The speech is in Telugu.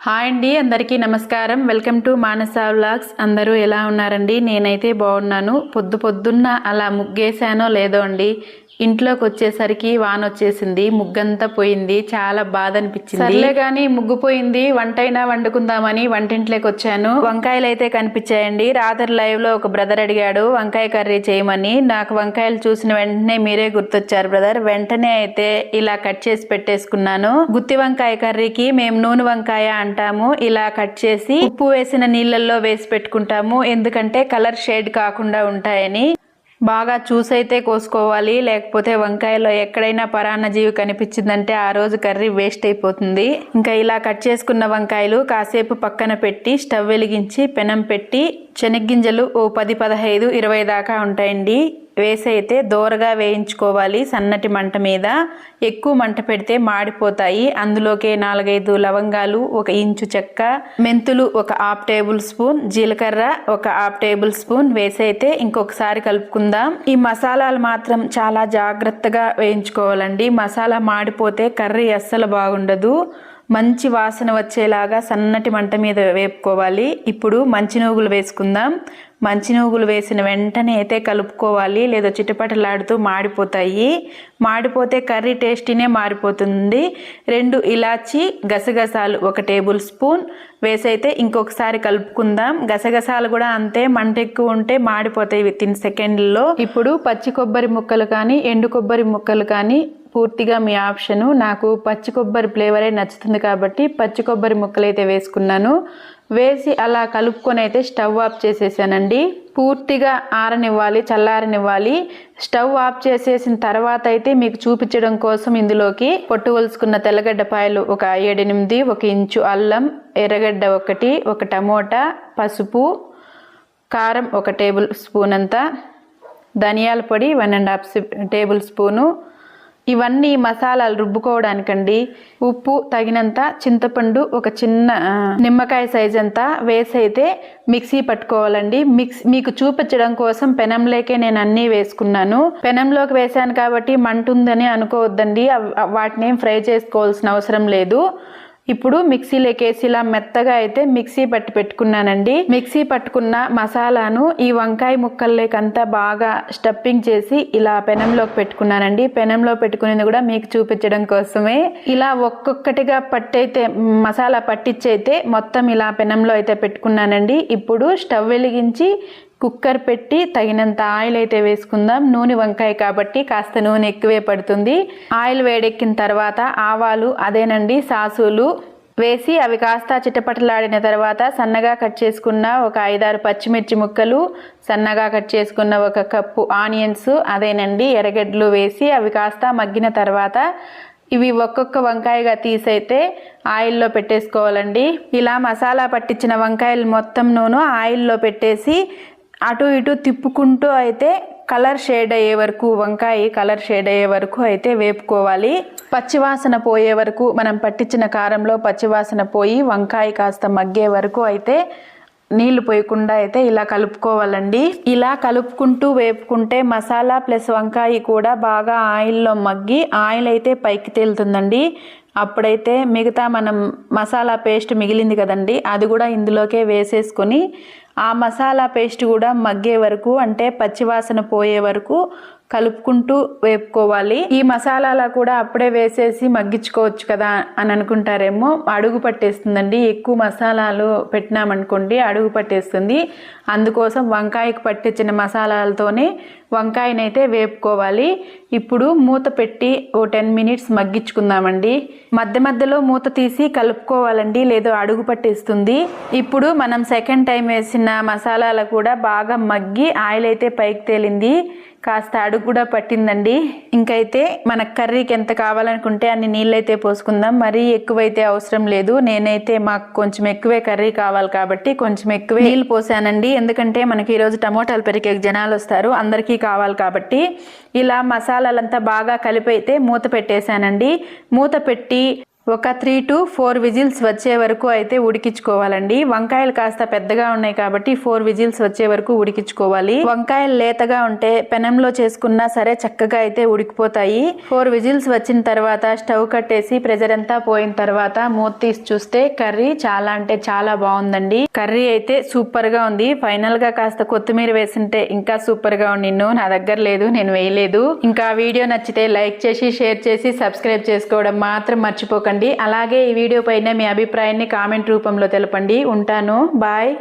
హాయ్ అండి అందరికీ నమస్కారం. Welcome to Manasa vlogs. అందరూ ఎలా ఉన్నారండి? నేనైతే బాగున్నాను. పొద్దు పొద్దున్న అలా ముగ్గేసానో లేదో అండి. ఇంట్లోకి వచ్చేసరికి వాన వచ్చేసింది ముగ్గంతా పోయింది చాలా బాధ అనిపించింది సర్లే కానీ ముగ్గు పోయింది వంటైనా వండుకుందామని వంటింట్లోకి వచ్చాను వంకాయలు అయితే కనిపించాయండి. రాత్రి లైవ్లో ఒక బ్రదర్ అడిగాడు వంకాయ కర్రీ చేయమని. నాకు వంకాయలు చూసిన వెంటనే మీరే గుర్తొచ్చారు బ్రదర్. వెంటనే అయితే ఇలా కట్ చేసి పెట్టేసుకున్నాను. గుత్తి వంకాయ కర్రీకి మేము నూనె వంకాయ అంటాము. ఇలా కట్ చేసి ఉప్పు వేసిన నీళ్ళల్లో వేసి పెట్టుకుంటాము. ఎందుకంటే కలర్ షేడ్ కాకుండా ఉంటాయని. బాగా చూసైతే కోసుకోవాలి. లేకపోతే వంకాయలో ఎక్కడైనా పరాన్న జీవి కనిపించిందంటే ఆ రోజు కర్రీ వేస్ట్ అయిపోతుంది. ఇంకా ఇలా కట్ చేసుకున్న వంకాయలు కాసేపు పక్కన పెట్టి స్టవ్ వెలిగించి పెనం పెట్టి శనగ్గింజలు ఓ పది పదహైదు ఇరవై దాకా ఉంటాయండి. వేసి అయితే దోరగా వేయించుకోవాలి. సన్నటి మంట మీద ఎక్కువ మంట పెడితే మాడిపోతాయి. అందులోకే నాలుగైదు లవంగాలు ఒక ఇంచు చెక్క మెంతులు ఒక హాఫ్ టేబుల్ స్పూన్ జీలకర్ర ఒక హాఫ్ టేబుల్ స్పూన్ వేసి అయితే ఇంకొకసారి కలుపుకుందాం. ఈ మసాలాలు మాత్రం చాలా జాగ్రత్తగా వేయించుకోవాలండి. మసాలా మాడిపోతే కర్రీ అస్సలు బాగుండదు. మంచి వాసన వచ్చేలాగా సన్నటి మంట మీద వేపుకోవాలి. ఇప్పుడు మంచి నూగులు వేసుకుందాం. మంచి నూగులు వేసిన వెంటనే అయితే కలుపుకోవాలి. లేదా చిటపటలాడుతూ మాడిపోతాయి. మాడిపోతే కర్రీ టేస్టీనే మారిపోతుంది. రెండు ఇలాచి గసగసాలు ఒక టేబుల్ స్పూన్ వేసైతే ఇంకొకసారి కలుపుకుందాం. గసగసాలు కూడా అంతే మంట ఎక్కువ ఉంటే మాడిపోతాయి. విత్ ఇన్ సెకండ్లో ఇప్పుడు పచ్చి కొబ్బరి ముక్కలు కానీ ఎండు కొబ్బరి ముక్కలు కానీ పూర్తిగా మీ ఆప్షను. నాకు పచ్చి కొబ్బరి ఫ్లేవరే నచ్చుతుంది కాబట్టి పచ్చి కొబ్బరి ముక్కలైతే వేసుకున్నాను. వేసి అలా కలుపుకొని అయితే స్టవ్ ఆఫ్ చేసేసానండి. పూర్తిగా ఆరనివ్వాలి చల్లారనివ్వాలి. స్టవ్ ఆఫ్ చేసేసిన తర్వాత అయితే మీకు చూపించడం కోసం ఇందులోకి పొట్టుకొలుసుకున్న తెల్లగడ్డ తెల్లగడ్డపాయలు ఒక ఏడెనిమిది ఒక ఇంచు అల్లం ఎర్రగడ్డ ఒకటి ఒక టమోటా పసుపు కారం ఒక టేబుల్ స్పూన్ అంతా ధనియాల పొడి one and half tablespoon ఇవన్నీ మసాలాలు రుబ్బుకోవడానికండి. ఉప్పు తగినంత చింతపండు ఒక చిన్న నిమ్మకాయ సైజ్ అంతా వేసి అయితే మిక్సీ పట్టుకోవాలండి. మిక్స్ మీకు చూపించడం కోసం పెనంలోకే నేను అన్నీ వేసుకున్నాను. పెనంలోకి వేసాను కాబట్టి మంట ఉందని అనుకోవద్దండి వాటిని ఏం ఫ్రై చేసుకోవాల్సిన అవసరం లేదు. ఇప్పుడు మిక్సీలోకి వేసి ఇలా మెత్తగా అయితే మిక్సీ పట్టి పెట్టుకున్నానండి. మిక్సీ పట్టుకున్న మసాలాను ఈ వంకాయ ముక్కల్లోకంతా బాగా స్టఫింగ్ చేసి ఇలా పెనంలోకి పెట్టుకున్నానండి. పెనంలో పెట్టుకునేది కూడా మీకు చూపించడం కోసమే. ఇలా ఒక్కొక్కటిగా పట్టయితే మసాలా పట్టించైతే మొత్తం ఇలా పెనంలో అయితే పెట్టుకున్నానండి. ఇప్పుడు స్టవ్ వెలిగించి కుక్కర్ పెట్టి తగినంత ఆయిల్ అయితే వేసుకుందాం. నూనె వంకాయ కాబట్టి కాస్త నూనె ఎక్కువే పడుతుంది. ఆయిల్ వేడెక్కిన తర్వాత ఆవాలు అదేనండి సాసులు వేసి అవి కాస్త చిటపటలాడిన తర్వాత సన్నగా కట్ చేసుకున్న ఒక ఐదారు పచ్చిమిర్చి ముక్కలు సన్నగా కట్ చేసుకున్న ఒక కప్పు ఆనియన్స్ అదేనండి ఎర్రగడ్డలు వేసి అవి కాస్త మగ్గిన తర్వాత ఇవి ఒక్కొక్క వంకాయగా తీసైతే ఆయిల్లో పెట్టేసుకోవాలండి. ఇలా మసాలా పట్టించిన వంకాయలు మొత్తం నూనె ఆయిల్లో పెట్టేసి అటు ఇటు తిప్పుకుంటూ అయితే కలర్ షేడ్ అయ్యే వరకు వంకాయ కలర్ షేడ్ అయ్యే వరకు అయితే వేపుకోవాలి. పచ్చివాసన పోయే వరకు మనం పట్టించిన కారంలో పచ్చివాసన పోయి వంకాయ కాస్త మగ్గే వరకు అయితే నీళ్ళు పోయకుండా అయితే ఇలా కలుపుకోవాలండి. ఇలా కలుపుకుంటూ వేపుకుంటే మసాలా ప్లస్ వంకాయ కూడా బాగా ఆయిల్లో మగ్గి ఆయిల్ అయితే పైకి తేలుతుందండి. అప్పుడైతే మిగతా మనం మసాలా పేస్ట్ మిగిలింది కదండి అది కూడా ఇందులోకే వేసేసుకొని ఆ మసాలా పేస్ట్ కూడా మగ్గే వరకు అంటే పచ్చివాసన పోయే వరకు కలుపుకుంటూ వేపుకోవాలి. ఈ మసాలాల కూడా అప్పుడే వేసేసి మగ్గించుకోవచ్చు కదా అని అనుకుంటారేమో. అడుగు పట్టేస్తుందండి. ఎక్కువ మసాలాలు పెట్టినామనుకోండి అడుగు పట్టేస్తుంది. అందుకోసం వంకాయకు పట్టించిన మసాలాలతోనే వంకాయనైతే వేపుకోవాలి. ఇప్పుడు మూత పెట్టి ఓ టెన్ మినిట్స్ మగ్గించుకుందామండి. మధ్య మధ్యలో మూత తీసి కలుపుకోవాలండి. లేదో అడుగు పట్టేస్తుంది. ఇప్పుడు మనం సెకండ్ టైం వేసిన మసాలాలు కూడా బాగా మగ్గి ఆయిల్ అయితే పైకి తేలింది. కాస్త అడుగు కూడా పట్టిందండి. ఇంకైతే మన కర్రీకి ఎంత కావాలనుకుంటే అన్ని నీళ్ళైతే పోసుకుందాం. మరీ ఎక్కువైతే అవసరం లేదు. నేనైతే మాకు కొంచెం ఎక్కువే కర్రీ కావాలి కాబట్టి కొంచెం ఎక్కువే నీళ్ళు పోసానండి. ఎందుకంటే మనకి ఈరోజు టమోటాలు పెరిగే జనాలు వస్తారు. అందరికీ కావాలి కాబట్టి ఇలా మసాలాలంతా బాగా కలిపి అయితే మూత పెట్టేశానండి. మూత పెట్టి ఒక త్రీ టు ఫోర్ విజిల్స్ వచ్చే వరకు అయితే ఉడికించుకోవాలండి. వంకాయలు కాస్త పెద్దగా ఉన్నాయి కాబట్టి ఫోర్ విజిల్స్ వచ్చే వరకు ఉడికించుకోవాలి. వంకాయలు లేతగా ఉంటే పెనంలో చేసుకున్నా సరే చక్కగా అయితే ఉడికిపోతాయి. ఫోర్ విజిల్స్ వచ్చిన తర్వాత స్టవ్ కట్టేసి ప్రెజర్ అంతా పోయిన తర్వాత మూత తీసి చూస్తే కర్రీ చాలా అంటే చాలా బాగుందండి. కర్రీ అయితే సూపర్గా ఉంది. ఫైనల్గా కాస్త కొత్తిమీర వేసింటే ఇంకా సూపర్గా ఉండిన్ను నా దగ్గర లేదు నేను వేయలేదు. ఇంకా వీడియో నచ్చితే లైక్ చేసి షేర్ చేసి సబ్స్క్రైబ్ చేసుకోవడం మాత్రం మర్చిపోకండి. అలాగే ఈ వీడియో పైన మీ అభిప్రాయాన్ని కామెంట్ రూపంలో తెలపండి. ఉంటాను. బాయ్.